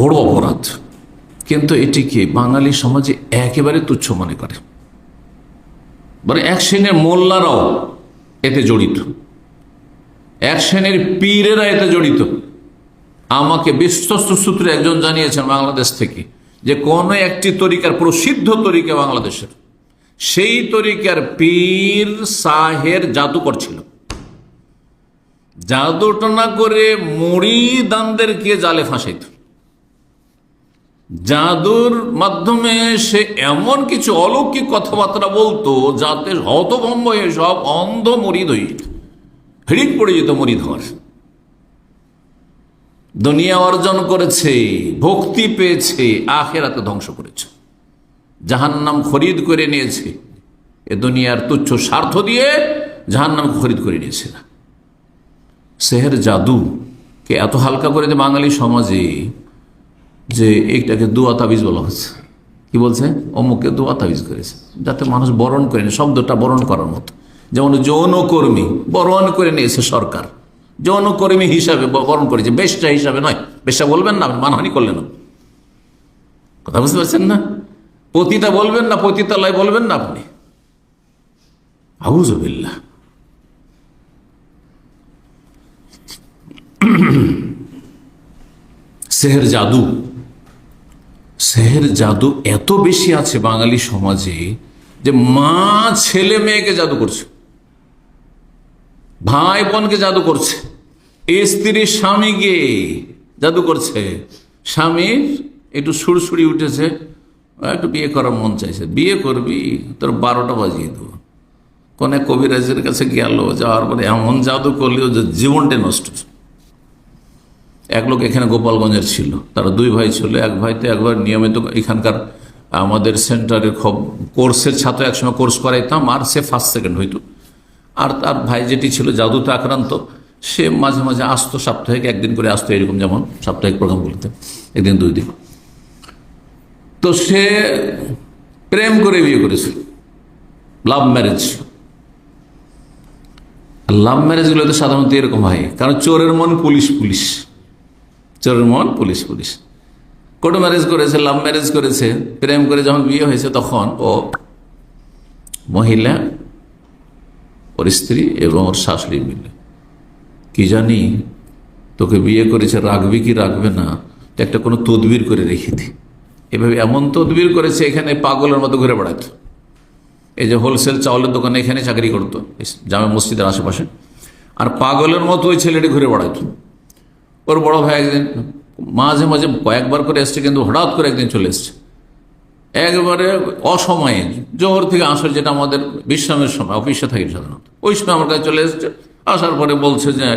বড় অপরাধ। কিন্তু এটিকে বাঙালি সমাজে একেবারে তুচ্ছ মনে করে? মানে এক শ্রেণির মোল্লারাও এতে জড়িত। এক শ্রেণির পীরেরা এতে জড়িত। আমাকে বিশ্বস্ত সূত্রে একজন জানিয়েছেন বাংলাদেশ থেকে যে কোন একটি তরিকার প্রসিদ্ধ তরিকা বাংলাদেশের। সেই তরিকার পীর সাহের জাদু করছিল জাদুটনা করে মুড়ি দানদেরকে জালে ফাঁসাইত। জাদুর মাধ্যমে সে এমন কিছু অলৌকিক কথাবার্তা বলতো যাতে হতভম্ব হয়ে সব অন্ধ মরিদ যেত হিড়িক পড়ে যেত মরিদ দুনিয়া অর্জন করেছে, ভক্তি পেয়েছে, আখেরাতে ধ্বংস করেছে। জাহান্নাম খরিদ করে নিয়েছে। এ দুনিয়ার তুচ্ছ স্বার্থ দিয়ে জাহান্নাম খরিদ করে নিয়েছে না। সেহের জাদুকে এত হালকা করে দিয়ে বাঙালি সমাজে যে এইটাকে দুয়া তাবিজ বলা হচ্ছে কি বলছে? অমুককে দুয়া তাবিজ করেছে। যাতে মানুষ বরণ করে নেয়, শব্দটা বরণ করার মতো। যেমন যৌনকর্মী বরণ করে নিয়েছে সরকার। যৌনকর্মী হিসাবে বরণ করেছে। বেশটা হিসাবে নয়। বেশটা বলবেন না, মানহানি করলেন কথা বুঝতে পারছেন না? পতিতা বলবেন না, পতিতালয় বলবেন না আপনি। আউজবিল্লা সেহের জাদু। সেহের জাদু এত বেশি আছে বাঙালি সমাজে যে মা ছেলে মেয়েকে জাদু করছে, ভাই বোনকে জাদু করছে, স্ত্রী স্বামীকে জাদু করছে। স্বামীর একটু সুরসুরি উঠেছে, একটু বিয়ে করার মন চাইছে। বিয়ে করবি, তোর বারোটা বাজিয়ে দেবো। কোন কবিরাজের কাছে গেল, যাওয়ার পরে এমন জাদু করলেও যে জীবনটা নষ্ট এক লোক এখানে গোপালগঞ্জের ছিল। তারা দুই ভাই ছিল। এক ভাই তো একবার নিয়মিত এখানকার আমাদের সেন্টারের কোর্সের ছাত্র একসময় কোর্স করাইতাম, আর সে ফার্স্ট সেকেন্ড হইতো। আর তার ভাই যেটি ছিল, জাদুতে আক্রান্ত, সে মাঝে মাঝে আসতো সাপ্তাহিক, একদিন করে আসতো এরকম যেমন সাপ্তাহিক প্রোগ্রামগুলিতে একদিন দুই দিন। তো সে প্রেম করে বিয়ে করেছিল। লাভ ম্যারেজ লাভ ম্যারেজগুলো তো সাধারণত এরকম হয়, কারণ চোরের মন পুলিশ পুলিশ চোরের পুলিশ পুলিশ। কোর্ট ম্যারেজ করেছে লাভ ম্যারেজ করেছে, প্রেম করে যখন বিয়ে হয়েছে তখন ও মহিলা, ওর স্ত্রী এবং ওর শাশুড়ি মিলে। কি জানি, তোকে বিয়ে করেছে, রাখবি কি রাখবে না একটা কোনো তদবির করে রেখে দি। এভাবে এমন তদবির করেছে, এখানে পাগলের মতো ঘুরে বেড়াতো। এই যে হোলসেল চাউলের দোকানে এখানে চাকরি করতো জামে মসজিদের আশেপাশে। আর পাগলের মতো ওই ছেলেটি ঘুরে বেড়াতো। ওর বড় ভাই একদিন মাঝে মাঝে কয়েকবার করে এসছে, কিন্তু হঠাৎ করে একদিন চলে এসছে। একবারে অসময়ে, জোহর থেকে আসার যেটা আমাদের বিশ্রামের সময়, অফিসে থাকি সাধারণত। ওই সময় আমার কাছে চলে এসছে, আসার পরে বলছে যে,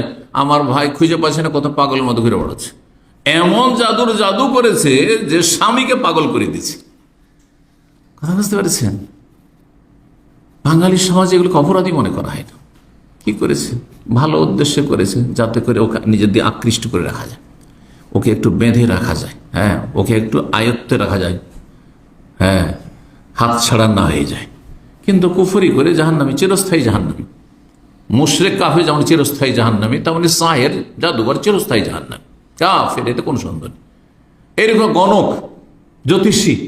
আমার ভাই খুঁজে পাচ্ছে না, কত পাগলের মতো ঘুরে বেড়াচ্ছে। এমন জাদুর জাদু করেছে যে স্বামীকে পাগল করে দিচ্ছে কথা বুঝতে পেরেছেন? বাঙালি সমাজে এগুলোকে অপরাধী মনে করা হয় না। কি করেছে? ভালো উদ্দেশ্যে করেছে, যাতে করে ওকে নিজের দিয়ে আকৃষ্ট করে রাখা যায়। ওকে একটু বেঁধে রাখা যায় হ্যাঁ? ওকে একটু আয়ত্তে রাখা যায় হ্যাঁ? হাত ছাড়া না হয়ে যায়। কিন্তু কুফরি করে জাহান্নামি, চিরস্থায়ী জাহান্নামি। মুশরেক কাফে যেমন চিরস্থায়ী জাহান্নামি, তেমনি সাহের জাদুঘর চিরস্থায়ী জাহান্নামি। কাফের এতে কোনো সন্দেহ নেই। এরকম গণক, জ্যোতিষী,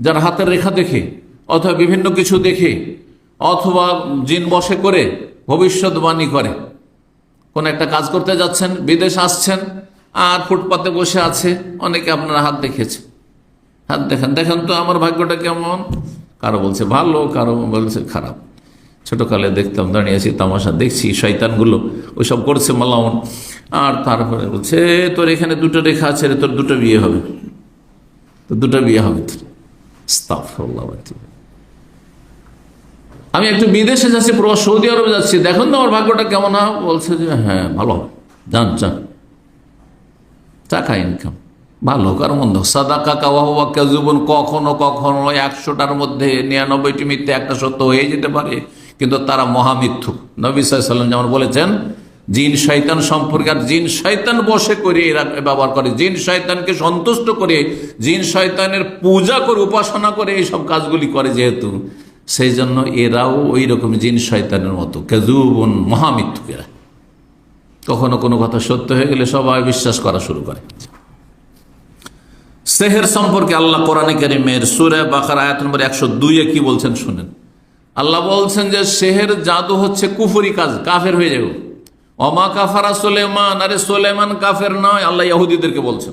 যার হাতের রেখা দেখে, অথবা বিভিন্ন কিছু দেখে, অথবা জিন বসে করে ভবিষ্যৎবাণী করে। কোন একটা কাজ করতে যাচ্ছেন, বিদেশ আসছেন, আর ফুটপাতে বসে আছে, অনেকে আপনারা হাত দেখেছে। হাত দেখেন দেখেন তো আমার ভাগ্যটা কেমন? কারও বলছে ভালো, কারও বলছে খারাপ। ছোটকালে দেখতাম, দাঁড়িয়ে আছি, তামাশা দেখছি, শয়তানগুলো ওইসব করছে মালামন আর তারপরে বলছে তোর এখানে দুটো রেখা আছে রে, তোর দুটো বিয়ে হবে। তো দুটো বিয়ে হবে। তোর ইলাইহি। আমি একটু বিদেশে যাচ্ছি প্রবাস সৌদি আরবে যাচ্ছি। দেখুন তো আমার ভাগ্যটা কেমন, হয়, বলছে যে হ্যাঁ ভালো। হবে যান যান। টাকা ইনকাম ভালো হোক আর মন্দ। সাদা কাকা বাবা কেজুবন কখনো কখনো একশোটার মধ্যে নিরানব্বইটি মিথ্যে একটা সত্য হয়ে যেতে পারে। কিন্তু তারা মহামিথ্যু নবী সাল্লাম যেমন বলেছেন, জিন শয়তান সম্পর্কে, আর জিন শয়তান বসে করে এরা ব্যবহার করে, জিন শয়তানকে সন্তুষ্ট করে, জিন শয়তানের পূজা করে, উপাসনা করে, এইসব কাজগুলি করে যেহেতু। সেই জন্য এরাও ওই রকম জিন শয়তানের মতো। কেজুবন মহামিথ্যুকেরা কখনো কোনো কথা সত্য হয়ে গেলে সবাই বিশ্বাস করা শুরু করে। সেহের সম্পর্কে আল্লাহ কোরআনে কারিমের সুরে বাকার আয়াত নম্বর একশো দুইয়ে কি বলছেন শুনেন। আল্লাহ বলছেন যে সেহের জাদু হচ্ছে কুফুরি কাজ, কাফের হয়ে যাবে। অমা কাফারা সোলেমান, আরে সোলেমান কাফের নয়, আল্লাহ ইহুদিদেরকে বলছেন।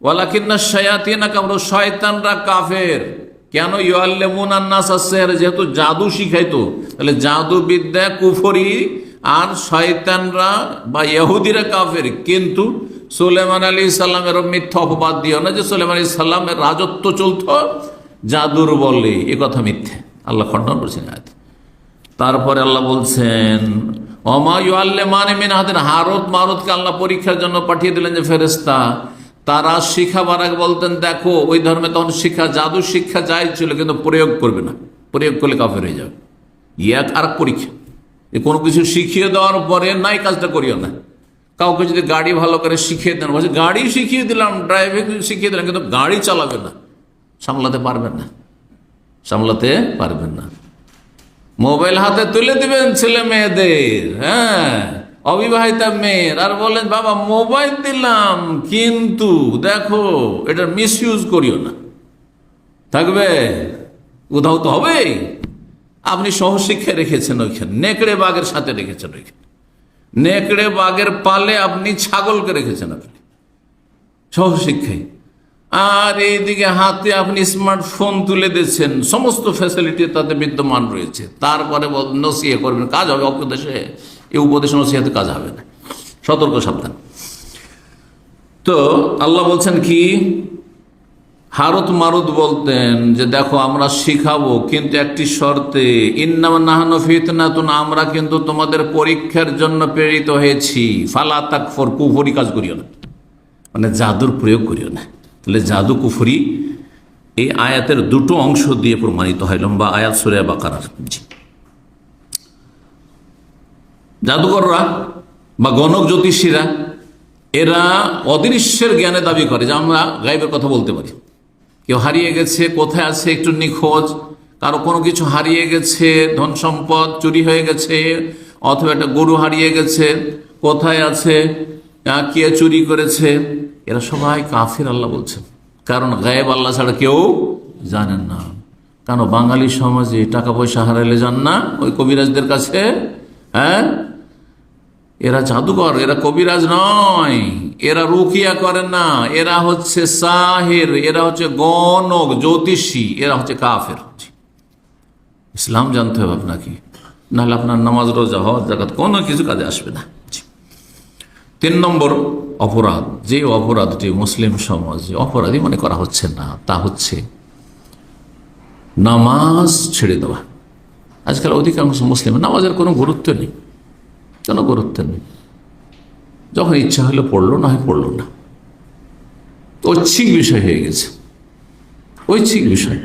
ওয়ালাকিন্না শায়াতিনা কামরু, শয়তানরা কাফের। কেন ইয়াল্লেমুন আন্নাস যেহেতু জাদু শিখাইতো। তাহলে জাদু বিদ্যা কুফরি আর শয়তানরা বা ইহুদিরা কাফের। কিন্তু সুলেমান আলী সাল্লামের মিথ্যা অপবাদ দিও না যে সুলেমান আলী সাল্লামের রাজত্ব চলত জাদুর বলে। এ কথা মিথ্যে। আল্লাহ খণ্ডন করছেন তারপরে আল্লাহ বলছেন অমায়ু আল্লে মানে মিন হাতের হারত মারতকে আল্লাহ পরীক্ষার জন্য পাঠিয়ে দিলেন যে ফেরেস্তা তারা শিখাবার আগে বলতেন, দেখো, ওই ধর্মে তখন শিক্ষা জাদু শিক্ষা যাই ছিল, কিন্তু প্রয়োগ করবে না। প্রয়োগ করলে কাফের হয়ে যাবে। ইয়াক আর পরীক্ষা। কোনো কিছু শিখিয়ে দেওয়ার পরে নাই, কাজটা করিও না। কাউকে যদি গাড়ি ভালো করে শিখিয়ে দেন, বলছে, গাড়ি শিখিয়ে দিলাম, ড্রাইভিং শিখিয়ে দিলাম, কিন্তু গাড়ি চালাবে না। সামলাতে পারবেন না। সামলাতে পারবেন না। মোবাইল হাতে তুলে দিবেন ছেলে মেয়েদের হ্যাঁ। অবিবাহিতা মেয়ের। আর বলেন বাবা, মোবাইল দিলাম, কিন্তু দেখো এটার মিস করিও না। থাকবে? উধাও তো হবেই। আপনি সহশিক্ষা রেখেছেন ওইখানে, নেকড়ে বাঘের সাথে রেখেছেন ওইখানে। নেকড়ে বাঘের পালে আপনি ছাগলকে রেখেছেন আপনি সহশিক্ষায়। আর এইদিকে হাতে আপনি স্মার্টফোন তুলে দিচ্ছেন সমস্ত ফ্যাসিলিটি তাতে বিদ্যমান রয়েছে। তারপরে নসিয়ে করবেন, কাজ হবে অপদেশে। এই উপদেশ নসিহাতে কাজ হবে না। সতর্ক, সাবধান। তো আল্লাহ বলছেন কি, হারত মারুত বলতেন যে, দেখো, আমরা শিখাবো, কিন্তু একটি শর্তে আমরা কিন্তু তোমাদের পরীক্ষার জন্য প্রেরিত হয়েছি। ফালা তাক ফর কুফরি কাজ করিও না। মানে জাদুর প্রয়োগ করিও না। তাহলে জাদু, কুফরি এই আয়াতের দুটো অংশ দিয়ে প্রমাণিত হয়। লম্বা আয়াত সুরে বাকারার। জি। জাদুকররা বা গণক জ্যোতিষীরা, এরা অদৃশ্যের জ্ঞানে দাবি করে, যে আমরা গাইবের কথা বলতে পারি। কেউ হারিয়ে গেছে, কোথায় আছে একটু নিখোঁজ, কারও কোনো কিছু হারিয়ে গেছে, ধন সম্পদ চুরি হয়ে গেছে, অথবা একটা গরু হারিয়ে গেছে, কোথায় আছে কে চুরি করেছে, এরা সবাই কাফির আল্লাহ বলছেন। কারণ গায়েব আল্লাহ ছাড়া কেউ জানেন না। কেন? বাঙালি সমাজে টাকা পয়সা হারাইলে যান না? ওই কবিরাজদের কাছে হ্যাঁ? এরা জাদুকর, এরা কবিরাজ নয়। এরা রুকিয়া করে না। এরা হচ্ছে সাহের, এরা হচ্ছে গণক, জ্যোতিষী, এরা হচ্ছে কাফের। ইসলাম জানতে হবে আপনাকে। নাহলে আপনার নামাজ, রোজা হওয়ার জাকাত কোনো কিছু কাজে আসবে না। তিন নম্বর অপরাধ, যে অপরাধটি মুসলিম সমাজে অপরাধী মনে করা হচ্ছে না, তা হচ্ছে নামাজ ছেড়ে দেওয়া। আজকাল অধিকাংশ মুসলিম নামাজের কোনো গুরুত্ব নেই। কোনো গুরুত্ব নেই। যখন ইচ্ছা হলো পড়ল, না হয় পড়ল না। ঐচ্ছিক বিষয় হয়ে গেছে। ঐচ্ছিক বিষয়।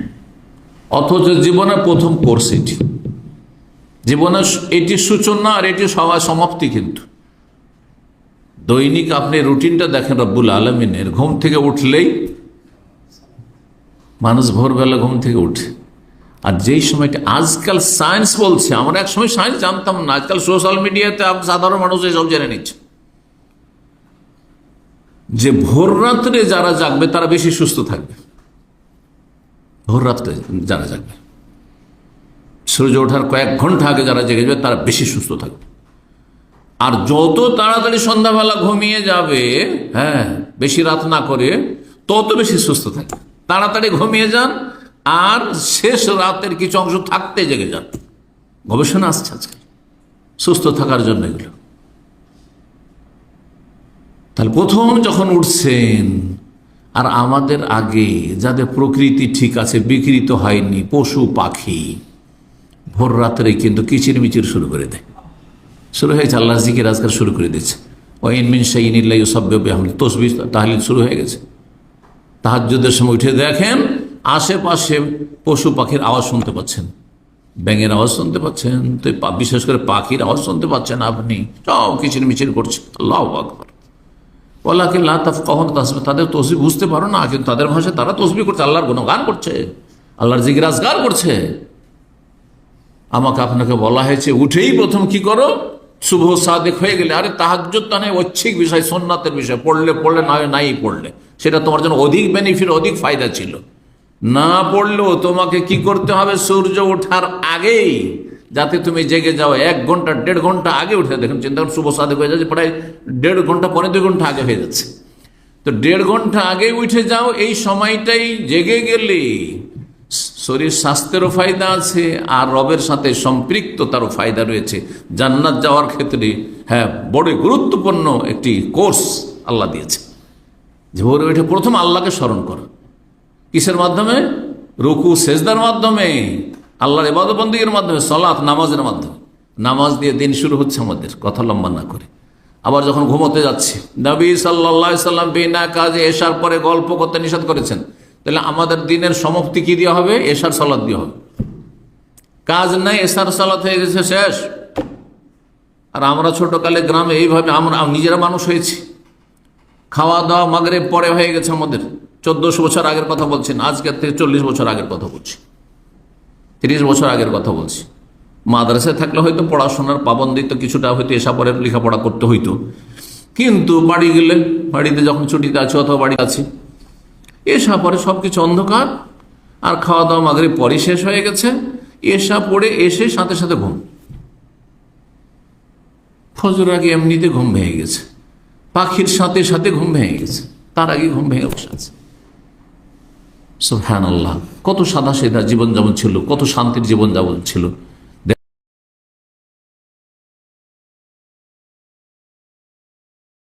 অথচ জীবনের প্রথম কোর্স এটি। জীবনের এটি সূচনা আর এটি সবাই সমাপ্তি কিন্তু। দৈনিক আপনি রুটিনটা দেখেন, রব্বুল আলমিনের। ঘুম থেকে উঠলেই মানুষ ভোরবেলা ঘুম থেকে উঠে। আর যেই সময়টা আজকাল সায়েন্স বলছে, আমরা এক সময় সায়েন্স জানতাম না, আজকাল সোশ্যাল মিডিয়াতে সাধারণ মানুষ এসব জেনে নিচ্ছে। যে ভোর রাত্রে যারা জাগবে, তারা বেশি সুস্থ থাকবে। ভোর রাত্রে যারা জাগবে। সূর্য ওঠার কয়েক ঘণ্টা আগে যারা জেগে যাবে, তারা বেশি সুস্থ থাকবে। আর যত তাড়াতাড়ি সন্ধ্যাবেলা ঘুমিয়ে যাবে হ্যাঁ বেশি রাত না করে, তত বেশি সুস্থ থাকবে। তাড়াতাড়ি ঘুমিয়ে যান আর শেষ রাতের কিছু অংশ থাকতে জেগে যান। গবেষণা আসছে আজকে। সুস্থ থাকার জন্য এগুলো। তাহলে প্রথম যখন উঠছেন, আর আমাদের আগে যাদের প্রকৃতি ঠিক আছে, বিকৃত হয়নি, পশু, পাখি, ভোর রাত্রে কিন্তু কিচির মিচির শুরু করে দেয়। শুরু হয়েছে, আল্লাহ জিকির আজকাল শুরু করে দিচ্ছে ও ইনমিন শাইনিল্লাই সব্য তসবি তাহলিল শুরু হয়ে গেছে। তাহাজ্যদের সময় উঠে দেখেন আশেপাশে পশু পাখির আওয়াজ শুনতে পাচ্ছেন। ব্যাঙের আওয়াজ শুনতে পাচ্ছেন। তো বিশেষ করে পাখির আওয়াজ শুনতে পাচ্ছেন আপনি। সব কিচির মিচির করছে। আল্লাহ আকবর। ওলাকে লাতাফ কখন তাসবে তাদের তসবি বুঝতে পারো না, কিন্তু তাদের ভাষায় তারা তসবি করছে। আল্লাহর গুণগান করছে। আল্লাহর জিজ্ঞাসগার করছে। আমাকে আপনাকে বলা হয়েছে, উঠেই প্রথম কি করো? শুভ সাদেক হয়ে গেলে। আরে তাহাজ্জুদ তো নয়, ঐচ্ছিক বিষয় সোননাথের বিষয়। পড়লে পড়লে না নাই পড়লে। সেটা তোমার জন্য অধিক বেনিফিট অধিক ফায়দা ছিল। না পড়লেও তোমাকে কি করতে হবে? সূর্য ওঠার আগেই, যাতে তুমি জেগে যাও, এক ঘণ্টা, দেড় ঘণ্টা আগে উঠে দেখুন, চিন্তা করুন, শুভ সাদেক হয়ে যাচ্ছে, প্রায় দেড় ঘণ্টা পরে দুই ঘণ্টা আগে হয়ে যাচ্ছে। তো দেড় ঘণ্টা আগে উঠে যাও, এই সময়টাই জেগে গেলে শরীর স্বাস্থ্যেরও ফায়দা আছে, আর রবের সাথে সম্পৃক্ততারও ফায়দা রয়েছে। জান্নাত যাওয়ার ক্ষেত্রে হ্যাঁ বড় গুরুত্বপূর্ণ একটি কোর্স আল্লাহ দিয়েছে। যে ভোরে উঠে প্রথম আল্লাহকে স্মরণ করো। কিসের মাধ্যমে? রুকু, সেজদার মাধ্যমে, আল্লাহর এবাদবন্দির মাধ্যমে সলাৎ নামাজের মাধ্যমে। নামাজ দিয়ে দিন শুরু হচ্ছে আমাদের, কথা লম্বা না করে। আবার যখন ঘুমোতে যাচ্ছে, নবী সাল্লা সাল্লাম বিনা কাজে এসার পরে গল্প করতে নিষেধ করেছেন। তাহলে আমাদের দিনের সমাপ্তি কি দেওয়া হবে? এসার সালাদ দেওয়া হবে। কাজ নাই, এসার সালাত হয়ে গেছে, শেষ। আর আমরা ছোটকালে গ্রামে এইভাবে আমরা নিজেরা মানুষ হয়েছি। খাওয়া দাওয়া মাগরে পরে হয়ে গেছে আমাদের। চোদ্দশো বছর আগের কথা বলছেন আজকের থেকে চল্লিশ বছর আগের কথা বলছি। তিরিশ বছর আগের কথা বলছি। মাদ্রাসায় থাকলে হয়তো পড়াশোনার পাবন্দিত্ব কিছুটা হয়তো এসা পরে লেখাপড়া করতে হইতো। কিন্তু বাড়ি গেলে, বাড়িতে যখন ছুটিতে আছে অথবা বাড়ি আছে, এসা পরে সব কিছু অন্ধকার, আর খাওয়া দাওয়া মাগরে পরে শেষ হয়ে গেছে। এসা পড়ে এসে সাথে সাথে ঘুম। ফজর আগে এমনিতে ঘুম ভেঙে গেছে। পাখির সাথে সাথে ঘুম ভেঙে গেছে। তার আগে ঘুম ভেঙে বসে আছে। সুফহান আল্লাহ কত সাদা সেদা জীবনযাপন ছিল কত শান্তির জীবনযাপন ছিল।